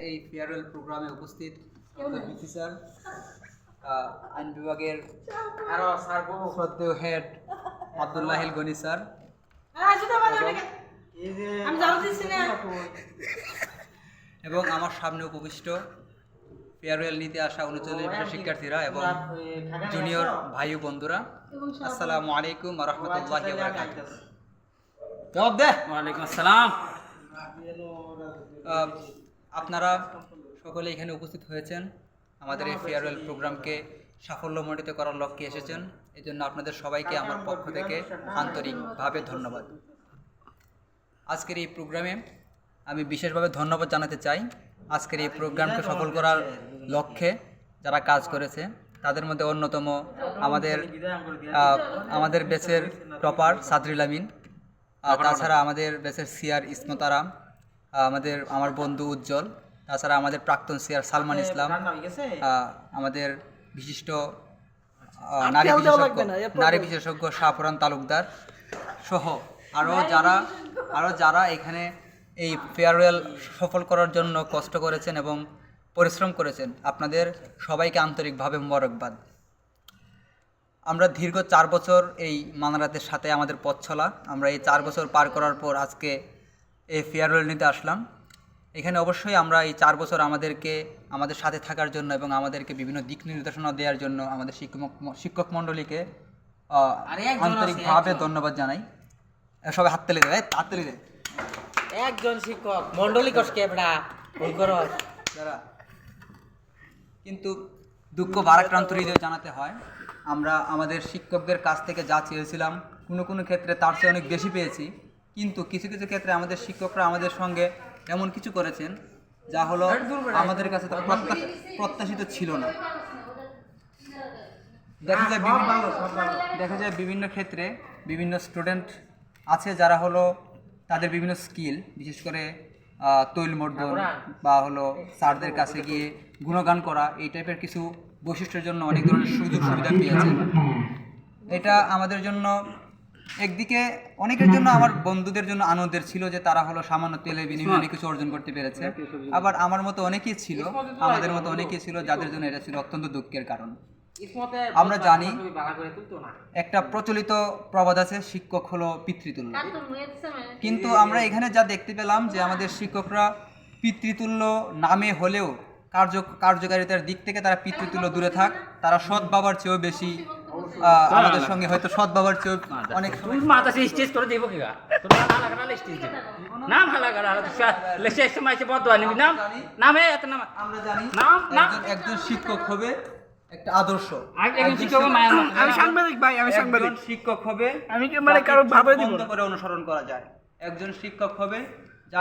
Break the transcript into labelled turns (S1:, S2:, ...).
S1: এই ফেয়ারওয়েল প্রোগ্রামে উপস্থিত বিসি স্যার আহ, আইন বিভাগের
S2: আরও স্যার গো
S1: শ্রদ্ধেয় হেড আবদুল্লাহিল গনি স্যার।
S2: এই যে
S3: আমি জানো দিচ্ছি না।
S1: এবং আমার সামনে উপবিষ্ট ফেয়ারওয়েল নিতে আসা উনচল্লিশ বছর শিক্ষার্থীরা এবং জুনিয়র ভাই বন্ধুরা আসসালামু আলাইকুম রহমতুল্লাহ জবাব দে।
S2: ওয়ালাইকুম আসসালাম।
S1: আহ, আপনারা সকলে এখানে উপস্থিত হয়েছেন। আমাদের এই ফেয়ারওয়েল প্রোগ্রামকে সাফল্যমণ্ডিত করার লক্ষ্যে এসেছেন। এই জন্য আপনাদের সবাইকে আমার পক্ষ থেকে আন্তরিকভাবে ধন্যবাদ। আজকের এই প্রোগ্রামে আমি বিশেষভাবে ধন্যবাদ জানাতে চাই। আজকের এই প্রোগ্রামকে সফল করার লক্ষ্যে যারা কাজ করেছে, তাদের মধ্যে অন্যতম আমাদের আমাদের বেচের টপার সাদরিল আমিন তাছাড়া আমাদের বেচের সিয়ার ইসমতারাম আমাদের আমার বন্ধু উজ্জ্বল তাছাড়া আমাদের প্রাক্তন সিয়ার সালমান ইসলাম আমাদের বিশিষ্ট নারী বিশেষজ্ঞ নারী বিশেষজ্ঞ শাহপুরান তালুকদার সহ আরও যারা আরও যারা এখানে এই ফেয়ারওয়েল সফল করার জন্য কষ্ট করেছেন এবং পরিশ্রম করেছেন আপনাদের সবাইকে আন্তরিকভাবে মোবারকবাদ। আমরা দীর্ঘ চার বছর এই মানারাতের সাথে আমাদের পথ চলা আমরা এই চার বছর পার করার পর আজকে এই ফেয়ারওয়েল নিতে আসলাম। এখানে অবশ্যই আমরা এই চার বছর আমাদেরকে আমাদের সাথে থাকার জন্য এবং আমাদেরকে বিভিন্ন দিক নির্দেশনা দেওয়ার জন্য আমাদের শিক্ষক শিক্ষক মণ্ডলীকে আন্তরিকভাবে ধন্যবাদ জানাই। সবাই হাততালি দেয় হাততালি দেয়
S2: একজন শিক্ষক কেবড়া ভুল করো।
S1: যারা কিন্তু দুঃখ বারাক্রান্ত হৃদয় জানাতে হয়। আমরা আমাদের শিক্ষকদের কাছ থেকে যা চেয়েছিলাম কোনো কোনো ক্ষেত্রে তার চেয়ে অনেক বেশি পেয়েছি। কিন্তু কিছু কিছু ক্ষেত্রে আমাদের শিক্ষকরা আমাদের সঙ্গে এমন কিছু করেছেন যা হলো আমাদের কাছে প্রত্যাশিত ছিল না। দেখা যায় বিভিন্ন দেখা যায় বিভিন্ন ক্ষেত্রে বিভিন্ন স্টুডেন্ট আছে যারা হলো তাদের বিভিন্ন স্কিল বিশেষ করে আহ, তৈল মর্দন বা হলো স্যারদের কাছে গিয়ে গুণগান করা এই টাইপের কিছু বৈশিষ্ট্যের জন্য অনেক ধরনের সুযোগ সুবিধা পেয়েছে এটা আমাদের জন্য একদিকে অনেকের জন্য আমার বন্ধুদের জন্য আনন্দের ছিল যে তারা হলো সামান্য তেলের বিনিময়ে অনেক কিছু অর্জন করতে পেরেছে। আবার আমার মতো অনেকেই ছিল আমাদের মতো অনেকেই ছিল যাদের জন্য এটা ছিল অত্যন্ত দুঃখের কারণ। আমরা জানি একটা প্রচলিত প্রবাদ আছে শিক্ষক হলো পিতৃতুল্য।
S3: মানে।
S1: কিন্তু আমরা এখানে যা দেখতে পেলাম যে আমাদের শিক্ষকরা পিতৃতুল্য নামে হলেও কার্য কার্যকারিতার দিক থেকে তারা পিতৃতুল্য দূরে থাক তারা সৎ বাবার চেয়েও বেশি আমাদের সঙ্গে হয়তো সৎ বাবার চেয়েও অনেক
S4: তুই মাথা সে স্টেজ করে দেবো কিবা তোর না লাগা না স্টেজ দেবো। নাম হালা গা লেসে সময় সে বদ নিবি। নাম নামে এত নাম
S1: আমরা জানি
S4: নাম।
S1: একজন শিক্ষক হবে একটা আদর্শ।
S4: একজন শিক্ষক মায়ের মতো।
S5: আমি সাংবাদিক ভাই আমি সাংবাদিক।
S1: শিক্ষক হবে
S5: আমি কি মানে
S1: কারও
S5: ভাবে দিব
S1: বন্ধ করে অনুসরণ করা যায়। একজন শিক্ষক হবে